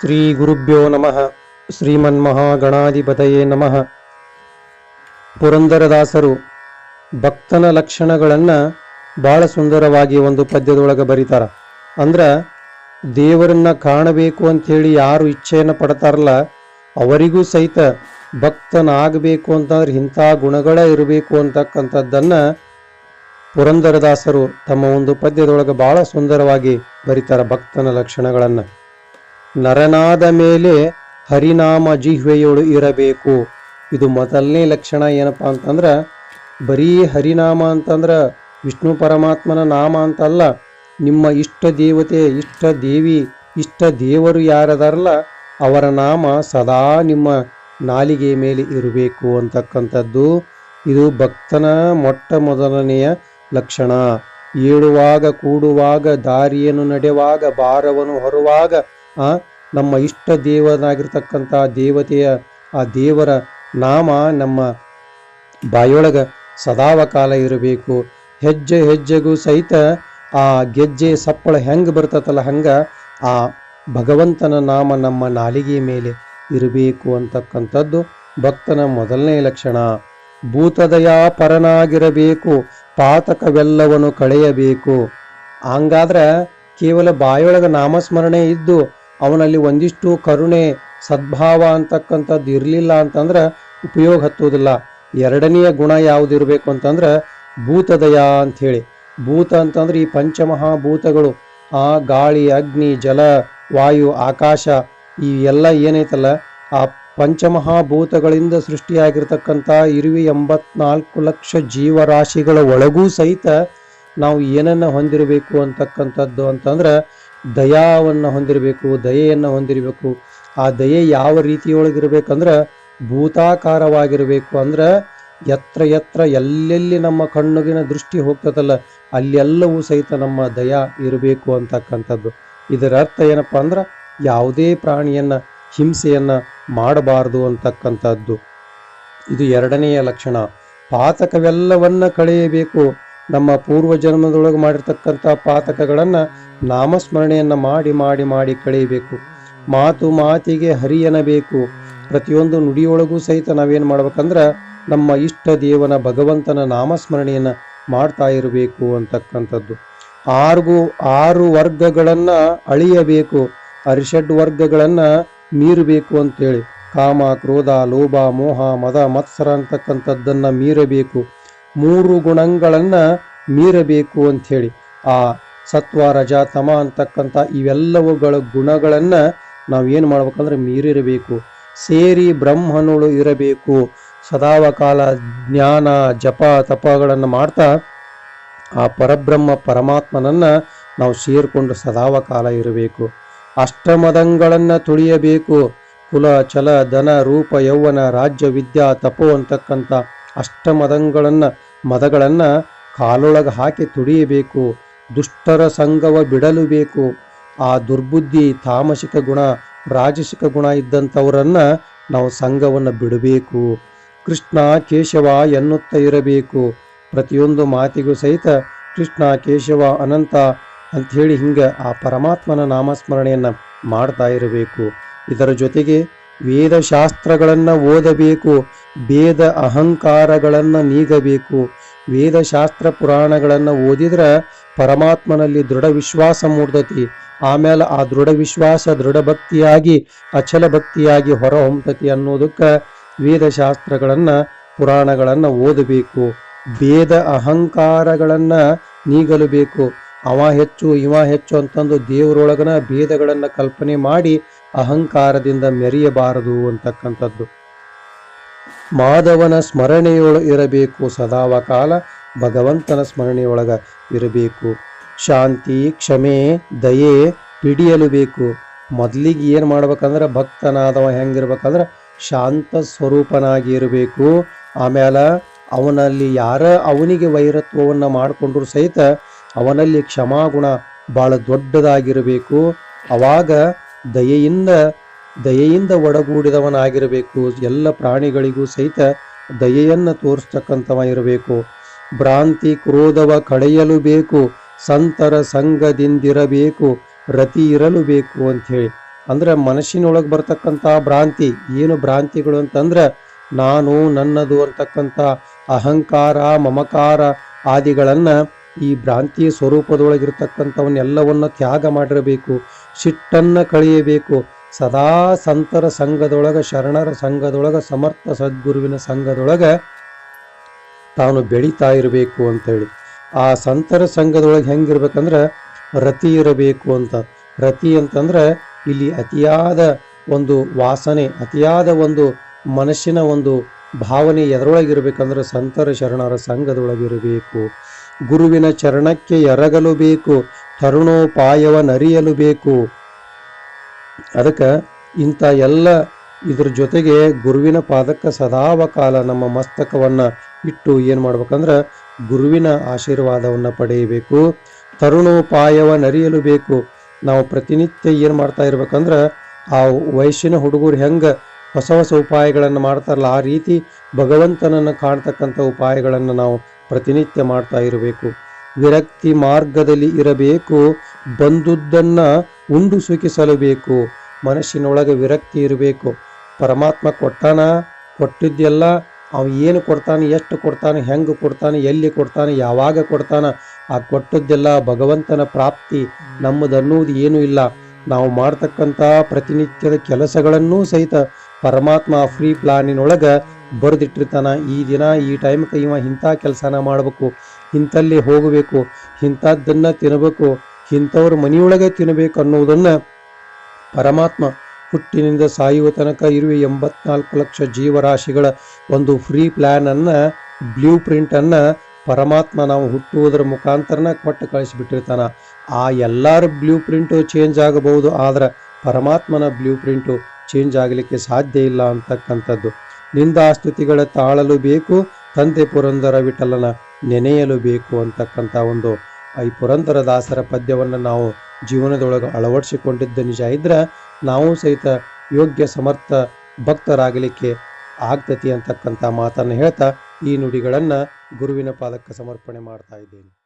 ಶ್ರೀ ಗುರುಭ್ಯೋ ನಮಃ. ಶ್ರೀಮನ್ಮಹಾಗಣಾಧಿಪತಯೇ ನಮಃ. ಪುರಂದರದಾಸರು ಭಕ್ತನ ಲಕ್ಷಣಗಳನ್ನು ಭಾಳ ಸುಂದರವಾಗಿ ಒಂದು ಪದ್ಯದೊಳಗೆ ಬರೀತಾರ. ಅಂದ್ರೆ, ದೇವರನ್ನ ಕಾಣಬೇಕು ಅಂಥೇಳಿ ಯಾರು ಇಚ್ಛೆಯನ್ನು ಪಡ್ತಾರಲ್ಲ, ಅವರಿಗೂ ಸಹಿತ ಭಕ್ತನಾಗಬೇಕು ಅಂತಂದ್ರೆ ಇಂಥ ಗುಣಗಳೇ ಇರಬೇಕು ಅಂತಕ್ಕಂಥದ್ದನ್ನು ಪುರಂದರದಾಸರು ತಮ್ಮ ಒಂದು ಪದ್ಯದೊಳಗೆ ಬಹಳ ಸುಂದರವಾಗಿ ಬರೀತಾರೆ ಭಕ್ತನ ಲಕ್ಷಣಗಳನ್ನು. ನರನಾದ ಮೇಲೆ ಹರಿನಾಮ ಜಿಹ್ವೆಯೊಳು ಇರಬೇಕು. ಇದು ಮೊದಲನೇ ಲಕ್ಷಣ ಏನಪ್ಪ ಅಂತಂದ್ರೆ, ಬರೀ ಹರಿನಾಮ ಅಂತಂದ್ರೆ ವಿಷ್ಣು ಪರಮಾತ್ಮನ ನಾಮ ಅಂತಲ್ಲ, ನಿಮ್ಮ ಇಷ್ಟ ದೇವತೆ, ಇಷ್ಟ ದೇವಿ, ಇಷ್ಟ ದೇವರು ಯಾರದಾರಲ್ಲ, ಅವರ ನಾಮ ಸದಾ ನಿಮ್ಮ ನಾಲಿಗೆ ಮೇಲೆ ಇರಬೇಕು ಅಂತಕ್ಕಂಥದ್ದು. ಇದು ಭಕ್ತನ ಮೊಟ್ಟ ಮೊದಲನೆಯ ಲಕ್ಷಣ. ಏಳುವಾಗ, ಕೂಡುವಾಗ, ದಾರಿಯನ್ನು ನಡೆಯುವಾಗ ಭಾರವನ್ನು ಹೊರುವಾಗ ನಮ್ಮ ಇಷ್ಟ ದೇವನಾಗಿರ್ತಕ್ಕಂಥ ದೇವತೆಯ, ಆ ದೇವರ ನಾಮ ನಮ್ಮ ಬಾಯೊಳಗೆ ಸದಾವಕಾಲ ಇರಬೇಕು. ಹೆಜ್ಜೆ ಹೆಜ್ಜೆಗೂ ಸಹಿತ ಆ ಗೆಜ್ಜೆ ಸಪ್ಪಳ ಹೆಂಗೆ ಬರ್ತತಲ್ಲ ಹಂಗೆ ಆ ಭಗವಂತನ ನಾಮ ನಮ್ಮ ನಾಲಿಗೆ ಮೇಲೆ ಇರಬೇಕು ಅಂತಕ್ಕಂಥದ್ದು ಭಕ್ತನ ಮೊದಲನೇ ಲಕ್ಷಣ. ಭೂತದಯ ಪರನಾಗಿರಬೇಕು, ಪಾತಕವೆಲ್ಲವನ್ನು ಕಳೆಯಬೇಕು. ಹಂಗಾದ್ರೆ ಕೇವಲ ಬಾಯೊಳಗೆ ನಾಮಸ್ಮರಣೆ ಇದ್ದು ಅವನಲ್ಲಿ ಒಂದಿಷ್ಟು ಕರುಣೆ, ಸದ್ಭಾವ ಅಂತಕ್ಕಂಥದ್ದು ಇರಲಿಲ್ಲ ಅಂತಂದ್ರೆ ಉಪಯೋಗ ಹತ್ತುವುದಿಲ್ಲ. ಎರಡನೆಯ ಗುಣ ಯಾವುದಿರಬೇಕು ಅಂತಂದ್ರೆ ಭೂತದಯ ಅಂಥೇಳಿ. ಭೂತ ಅಂತಂದ್ರೆ ಈ ಪಂಚಮಹಾಭೂತಗಳು, ಆ ಗಾಳಿ, ಅಗ್ನಿ, ಜಲ, ವಾಯು, ಆಕಾಶ, ಈ ಎಲ್ಲ ಏನೈತಲ್ಲ, ಆ ಪಂಚಮಹಾಭೂತಗಳಿಂದ ಸೃಷ್ಟಿಯಾಗಿರ್ತಕ್ಕಂಥ ಇರುವಿ ಎಂಬತ್ನಾಲ್ಕು ಲಕ್ಷ ಜೀವರಾಶಿಗಳ ಒಳಗೂ ಸಹಿತ ನಾವು ಏನನ್ನ ಹೊಂದಿರಬೇಕು ಅಂತಕ್ಕಂಥದ್ದು ಅಂತಂದ್ರೆ ದಯಾವನ್ನು ಹೊಂದಿರಬೇಕು, ದಯೆಯನ್ನು ಹೊಂದಿರಬೇಕು. ಆ ದಯೆ ಯಾವ ರೀತಿಯೊಳಗಿರಬೇಕಂದ್ರೆ ಭೂತಾಕಾರವಾಗಿರಬೇಕು. ಅಂದ್ರೆ ಎತ್ರ ಎತ್ರ ಎಲ್ಲೆಲ್ಲಿ ನಮ್ಮ ಕಣ್ಣುಗಿನ ದೃಷ್ಟಿ ಹೋಗ್ತದಲ್ಲ, ಅಲ್ಲೆಲ್ಲವೂ ಸಹಿತ ನಮ್ಮ ದಯ ಇರಬೇಕು ಅಂತಕ್ಕಂಥದ್ದು. ಇದರ ಅರ್ಥ ಏನಪ್ಪ ಅಂದ್ರೆ ಯಾವುದೇ ಪ್ರಾಣಿಯನ್ನ, ಹಿಂಸೆಯನ್ನ ಮಾಡಬಾರದು ಅಂತಕ್ಕಂಥದ್ದು. ಇದು ಎರಡನೆಯ ಲಕ್ಷಣ. ಪಾತಕವೆಲ್ಲವನ್ನ ಕಳೆಯಬೇಕು. ನಮ್ಮ ಪೂರ್ವ ಜನ್ಮದೊಳಗೆ ಮಾಡಿರ್ತಕ್ಕಂಥ ಪಾತಕಗಳನ್ನು ನಾಮಸ್ಮರಣೆಯನ್ನು ಮಾಡಿ ಮಾಡಿ ಮಾಡಿ ಕಳೆಯಬೇಕು. ಮಾತು ಮಾತಿಗೆ ಹರಿಯನಬೇಕು. ಪ್ರತಿಯೊಂದು ನುಡಿಯೊಳಗೂ ಸಹಿತ ನಾವೇನು ಮಾಡ್ಬೇಕಂದ್ರೆ ನಮ್ಮ ಇಷ್ಟ ದೇವನ ಭಗವಂತನ ನಾಮಸ್ಮರಣೆಯನ್ನು ಮಾಡ್ತಾ ಇರಬೇಕು ಅಂತಕ್ಕಂಥದ್ದು. ಆರ್ಗು ಆರು ವರ್ಗಗಳನ್ನ ಅಳಿಯಬೇಕು. ಅರಿಷಡ್ ವರ್ಗಗಳನ್ನ ಮೀರಬೇಕು ಅಂತೇಳಿ. ಕಾಮ, ಕ್ರೋಧ, ಲೋಭ, ಮೋಹ, ಮದ, ಮತ್ಸರ ಅಂತಕ್ಕಂಥದ್ದನ್ನು ಮೀರಬೇಕು. ಮೂರು ಗುಣಗಳನ್ನು ಮೀರಬೇಕು ಅಂಥೇಳಿ. ಆ ಸತ್ವ, ರಜ, ತಮ ಅಂತಕ್ಕಂಥ ಇವೆಲ್ಲವುಗಳ ಗುಣಗಳನ್ನು ನಾವು ಏನು ಮಾಡ್ಬೇಕಂದ್ರೆ ಮೀರಿರಬೇಕು. ಸೇರಿ ಬ್ರಹ್ಮನುಳು ಇರಬೇಕು. ಸದಾವಕಾಲ ಜ್ಞಾನ, ಜಪ, ತಪಗಳನ್ನು ಮಾಡ್ತಾ ಆ ಪರಬ್ರಹ್ಮ, ಪರಮಾತ್ಮನನ್ನ ನಾವು ಸೇರಿಕೊಂಡು ಸದಾವಕಾಲ ಇರಬೇಕು. ಅಷ್ಟಮದಂಗಳನ್ನ ತುಳಿಯಬೇಕು. ಕುಲ, ಚಲ, ಧನ, ರೂಪ, ಯೌವನ, ರಾಜ್ಯ, ವಿದ್ಯಾ, ತಪೋ ಅಂತಕ್ಕಂಥ ಅಷ್ಟಮದಂಗಳನ್ನ ಮದಗಳನ್ನ ಕಾಲೊಳಗೆ ಹಾಕಿ ತುಡಿಯಬೇಕು, ದುಷ್ಟರ ಸಂಗವ ಬಿಡಲು ಬೇಕು ಆ ದುರ್ಬುದ್ಧಿ ತಾಮಸಿಕ ಗುಣ, ರಾಜಸಿಕ ಗುಣ ಇದ್ದಂಥವರನ್ನು ನಾವು ಸಂಘವನ್ನು ಬಿಡಬೇಕು. ಕೃಷ್ಣ ಕೇಶವ ಎನ್ನುತ್ತಾ ಇರಬೇಕು. ಪ್ರತಿಯೊಂದು ಮಾತಿಗೂ ಸಹಿತ ಕೃಷ್ಣ ಕೇಶವ ಅನಂತ ಅಂಥೇಳಿ ಹಿಂಗೆ ಆ ಪರಮಾತ್ಮನ ನಾಮಸ್ಮರಣೆಯನ್ನು ಮಾಡ್ತಾ ಇರಬೇಕು. ಇದರ ಜೊತೆಗೆ ವೇದಶಾಸ್ತ್ರಗಳನ್ನು ಓದಬೇಕು, ಭೇದ ಅಹಂಕಾರಗಳನ್ನು ನೀಗಬೇಕು. ವೇದಶಾಸ್ತ್ರ ಪುರಾಣಗಳನ್ನು ಓದಿದ್ರೆ ಪರಮಾತ್ಮನಲ್ಲಿ ದೃಢ ವಿಶ್ವಾಸ ಮೂಡ್ತತಿ. ಆಮೇಲೆ ಆ ದೃಢ ವಿಶ್ವಾಸ, ದೃಢ ಭಕ್ತಿಯಾಗಿ, ಅಚಲ ಭಕ್ತಿಯಾಗಿ ಹೊರ ಹೊಮ್ತತಿ ಅನ್ನೋದಕ್ಕೆ ವೇದಶಾಸ್ತ್ರಗಳನ್ನು, ಪುರಾಣಗಳನ್ನು ಓದಬೇಕು. ಭೇದ ಅಹಂಕಾರಗಳನ್ನು ನೀಗಲು ಬೇಕು ಅವ ಹೆಚ್ಚು, ಇವ ಹೆಚ್ಚು ಅಂತಂದು ದೇವರೊಳಗನ ಭೇದಗಳನ್ನು ಕಲ್ಪನೆ ಮಾಡಿ ಅಹಂಕಾರದಿಂದ ಮೆರೆಯಬಾರದು ಅಂತಕ್ಕಂಥದ್ದು. ಮಾಧವನ ಸ್ಮರಣೆಯೊಳ ಇರಬೇಕು ಸದಾವ ಕಾಲ ಭಗವಂತನ ಸ್ಮರಣೆಯೊಳಗ ಇರಬೇಕು. ಶಾಂತಿ, ಕ್ಷಮೆ, ದಯೆ ಹಿಡಿಯಲು ಬೇಕು. ಮೊದಲಿಗೆ ಏನು ಮಾಡ್ಬೇಕಂದ್ರೆ ಭಕ್ತನಾದವ ಹೆಂಗಿರ್ಬೇಕಂದ್ರೆ ಶಾಂತ ಸ್ವರೂಪನಾಗಿ ಇರಬೇಕು. ಆಮೇಲೆ ಅವನಲ್ಲಿ ಯಾರ ಅವನಿಗೆ ವೈರತ್ವವನ್ನು ಮಾಡಿಕೊಂಡ್ರು ಸಹಿತ ಅವನಲ್ಲಿ ಕ್ಷಮಾಗುಣ ಭಾಳ ದೊಡ್ಡದಾಗಿರಬೇಕು. ಅವಾಗ ದಯೆಯಿಂದ ದಯೆಯಿಂದ ಒಡಗೂಡಿದವನಾಗಿರಬೇಕು. ಎಲ್ಲ ಪ್ರಾಣಿಗಳಿಗೂ ಸಹಿತ ದಯೆಯನ್ನು ತೋರಿಸ್ತಕ್ಕಂಥವ ಇರಬೇಕು. ಭ್ರಾಂತಿ ಕ್ರೋಧವ ಕಳೆಯಲು ಬೇಕು. ಸಂತರ ಸಂಘದಿಂದಿರಬೇಕು. ರತಿ ಇರಲು ಬೇಕು ಅಂಥೇಳಿ. ಅಂದ್ರೆ ಮನಸ್ಸಿನೊಳಗೆ ಬರ್ತಕ್ಕಂಥ ಭ್ರಾಂತಿ, ಏನು ಭ್ರಾಂತಿಗಳು ಅಂತಂದ್ರೆ, ನಾನು, ನನ್ನದು ಅಂತಕ್ಕಂಥ ಅಹಂಕಾರ, ಮಮಕಾರ ಆದಿಗಳನ್ನು ಈ ಭ್ರಾಂತಿಯ ಸ್ವರೂಪದೊಳಗಿರ್ತಕ್ಕಂಥವನ್ನೆಲ್ಲವನ್ನು ತ್ಯಾಗ ಮಾಡಿರಬೇಕು. ಸಿಟ್ಟನ್ನ ಕಳೆಯಬೇಕು. ಸದಾ ಸಂತರ ಸಂಘದೊಳಗ, ಶರಣರ ಸಂಘದೊಳಗ, ಸಮರ್ಥ ಸದ್ಗುರುವಿನ ಸಂಘದೊಳಗ ತಾನು ಬೆಳೀತಾ ಇರಬೇಕು ಅಂತೇಳಿ ಆ ಸಂತರ ಸಂಘದೊಳಗೆ ಹೆಂಗಿರ್ಬೇಕಂದ್ರೆ ರತಿ ಇರಬೇಕು ಅಂತ. ರತಿ ಅಂತಂದ್ರೆ ಇಲ್ಲಿ ಅತಿಯಾದ ಒಂದು ವಾಸನೆ, ಅತಿಯಾದ ಒಂದು ಮನಸ್ಸಿನ ಒಂದು ಭಾವನೆ ಎದರೊಳಗಿರ್ಬೇಕಂದ್ರೆ ಸಂತರ, ಶರಣರ ಸಂಘದೊಳಗಿರಬೇಕು. ಗುರುವಿನ ಚರಣಕ್ಕೆ ಎರಗಲು ಬೇಕು. ತರುಣೋಪಾಯವನ್ನರಿಯಲು ಬೇಕು. ಅದಕ್ಕೆ ಇಂಥ ಎಲ್ಲ ಇದ್ರ ಜೊತೆಗೆ ಗುರುವಿನ ಪಾದಕ್ಕೆ ಸದಾವಕಾಲ ನಮ್ಮ ಮಸ್ತಕವನ್ನ ಇಟ್ಟು ಏನು ಮಾಡ್ಬೇಕಂದ್ರೆ ಗುರುವಿನ ಆಶೀರ್ವಾದವನ್ನು ಪಡೆಯಬೇಕು. ತರುಣೋಪಾಯವನ್ನರಿಯಲು ಬೇಕು. ನಾವು ಪ್ರತಿನಿತ್ಯ ಏನು ಮಾಡ್ತಾ ಇರ್ಬೇಕಂದ್ರೆ ಆ ವಯಸ್ಸಿನ ಹುಡುಗರು ಹೆಂಗೆ ಹೊಸ ಹೊಸ ಉಪಾಯಗಳನ್ನು ಮಾಡ್ತಾರಲ್ಲ, ಆ ರೀತಿ ಭಗವಂತನನ್ನು ಕಾಣ್ತಕ್ಕಂಥ ಉಪಾಯಗಳನ್ನು ನಾವು ಪ್ರತಿನಿತ್ಯ ಮಾಡ್ತಾ ಇರಬೇಕು. ವಿರಕ್ತಿ ಮಾರ್ಗದಲ್ಲಿ ಇರಬೇಕು ಬಂದುದನ್ನು ಉಂಡು ಸುಖಿಸಲಬೇಕು ಮನಸ್ಸಿನೊಳಗೆ ವಿರಕ್ತಿ ಇರಬೇಕು. ಪರಮಾತ್ಮ ಕೊಟ್ಟಾನ? ಕೊಟ್ಟಿದ್ದೆಲ್ಲ ಅವ ಏನು ಕೊಡ್ತಾನೆ, ಎಷ್ಟು ಕೊಡ್ತಾನೆ, ಹೆಂಗೆ ಕೊಡ್ತಾನೆ, ಎಲ್ಲಿ ಕೊಡ್ತಾನೆ, ಯಾವಾಗ ಕೊಡ್ತಾನ, ಆ ಕೊಟ್ಟದ್ದೆಲ್ಲ ಭಗವಂತನ ಪ್ರಾಪ್ತಿ. ನಮ್ಮದನ್ನುವುದು ಏನೂ ಇಲ್ಲ. ನಾವು ಮಾಡ್ತಕ್ಕಂಥ ಪ್ರತಿನಿತ್ಯದ ಕೆಲಸಗಳನ್ನೂ ಸಹಿತ ಪರಮಾತ್ಮ ಫ್ರೀ ಪ್ಲಾನಿನೊಳಗೆ ಬರೆದಿಟ್ಟಿರ್ತಾನೆ. ಈ ದಿನ, ಈ ಟೈಮ್ಗೆ ಇವ ಇಂಥ ಕೆಲಸನ ಮಾಡಬೇಕು. ಇಂಥಲ್ಲಿ ಹೋಗಬೇಕು, ಇಂಥದ್ದನ್ನು ತಿನ್ನಬೇಕು ಇಂಥವ್ರ ಮನೆಯೊಳಗೆ ತಿನ್ನಬೇಕು ಅನ್ನೋದನ್ನು ಪರಮಾತ್ಮ ಹುಟ್ಟಿನಿಂದ ಸಾಯುವ ತನಕ ಇರುವ ಎಂಬತ್ನಾಲ್ಕು ಲಕ್ಷ ಜೀವರಾಶಿಗಳ ಒಂದು ಫ್ರೀ ಪ್ಲ್ಯಾನನ್ನು ಬ್ಲೂ ಪ್ರಿಂಟನ್ನು ಪರಮಾತ್ಮ ನಾವು ಹುಟ್ಟುವುದರ ಮುಖಾಂತರನ ಕೊಟ್ಟು ಕಳಿಸಿಬಿಟ್ಟಿರ್ತಾನ. ಆ ಎಲ್ಲರ ಬ್ಲೂ ಪ್ರಿಂಟು ಚೇಂಜ್ ಆಗಬಹುದು, ಆದರೆ ಪರಮಾತ್ಮನ ಬ್ಲೂ ಪ್ರಿಂಟು ಚೇಂಜ್ ಆಗಲಿಕ್ಕೆ ಸಾಧ್ಯ ಇಲ್ಲ ಅಂತಕ್ಕಂಥದ್ದು. ನಿಂದಾಸ್ತುತಿಗಳ ತಾಳಲು ಬೇಕು, ತಂದೆ ಪುರಂದರ ವಿಠಲನ ನೆನೆಯಲು ಬೇಕು ಅಂತಕ್ಕಂಥ ಒಂದು ಈ ಪುರಂದರ ದಾಸರ ಪದ್ಯವನ್ನು ನಾವು ಜೀವನದೊಳಗೆ ಅಳವಡಿಸಿಕೊಂಡಿದ್ದ ನಿಜ ಇದ್ರೆ ನಾವು ಸಹಿತ ಯೋಗ್ಯ ಸಮರ್ಥ ಭಕ್ತರಾಗಲಿಕ್ಕೆ ಆಗ್ತತಿ ಅಂತಕ್ಕಂಥ ಮಾತನ್ನು ಹೇಳ್ತಾ ಈ ನುಡಿಗಳನ್ನು ಗುರುವಿನ ಪಾದಕ್ಕೆ ಸಮರ್ಪಣೆ ಮಾಡ್ತಾ ಇದ್ದೇನೆ.